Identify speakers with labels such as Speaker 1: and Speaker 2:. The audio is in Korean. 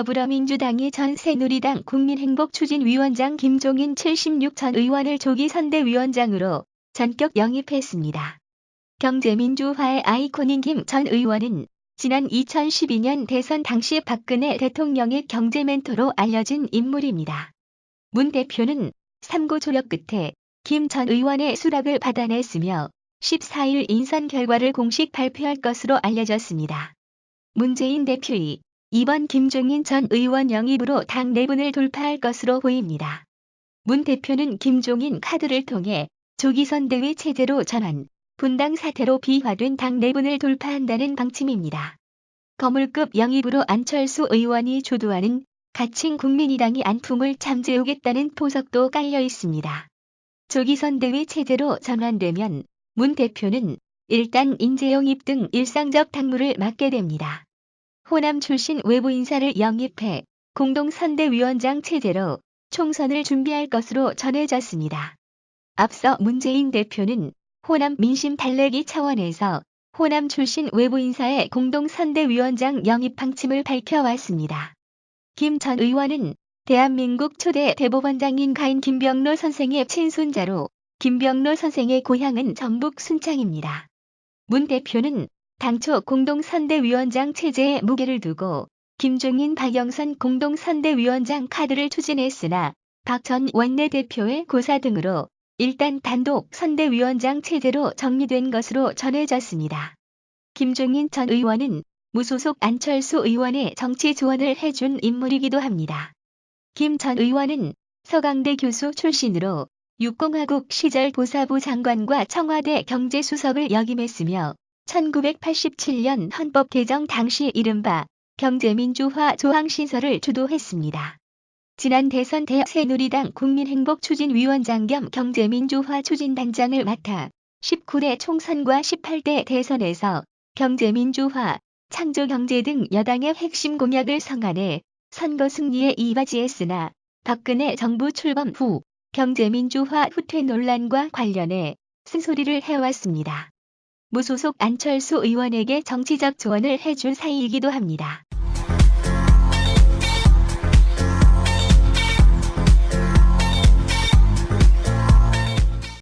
Speaker 1: 더불어민주당이 전 새누리당 국민행복추진위원장 김종인 76전 의원을 조기 선대위원장으로 전격 영입했습니다. 경제민주화의 아이콘인 김 전 의원은 지난 2012년 대선 당시 박근혜 대통령의 경제 멘토로 알려진 인물입니다. 문 대표는 3구 조력 끝에 김 전 의원의 수락을 받아냈으며 14일 인선 결과를 공식 발표할 것으로 알려졌습니다. 문재인 대표의 이번 김종인 전 의원 영입으로 당 내분을 돌파할 것으로 보입니다. 문 대표는 김종인 카드를 통해 조기 선대위 체제로 전환, 분당 사태로 비화된 당 내분을 돌파한다는 방침입니다. 거물급 영입으로 안철수 의원이 주도하는 가칭 국민의당이 안품을 잠재우겠다는 포석도 깔려 있습니다. 조기 선대위 체제로 전환되면 문 대표는 일단 인재 영입 등 일상적 당무를 맡게 됩니다. 호남 출신 외부 인사를 영입해 공동선대위원장 체제로 총선을 준비할 것으로 전해졌습니다. 앞서 문재인 대표는 호남 민심 달래기 차원에서 호남 출신 외부 인사의 공동선대위원장 영입 방침을 밝혀왔습니다. 김 전 의원은 대한민국 초대 대법원장인 가인 김병로 선생의 친손자로 김병로 선생의 고향은 전북 순창입니다. 문 대표는 당초 공동선대위원장 체제에 무게를 두고 김종인 박영선 공동선대위원장 카드를 추진했으나 박 전 원내대표의 고사 등으로 일단 단독 선대위원장 체제로 정리된 것으로 전해졌습니다. 김종인 전 의원은 무소속 안철수 의원의 정치 지원을 해준 인물이기도 합니다. 김 전 의원은 서강대 교수 출신으로 육공화국 시절 보사부 장관과 청와대 경제수석을 역임했으며 1987년 헌법 개정 당시 이른바 경제민주화 조항신설을 주도했습니다. 지난 대선 대 새누리당 국민행복추진위원장 겸 경제민주화 추진단장을 맡아 19대 총선과 18대 대선에서 경제민주화, 창조경제 등 여당의 핵심 공약을 성안해 선거 승리에 이바지했으나 박근혜 정부 출범 후 경제민주화 후퇴 논란과 관련해 쓴소리를 해왔습니다. 무소속 안철수 의원에게 정치적 조언을 해준 사이이기도 합니다.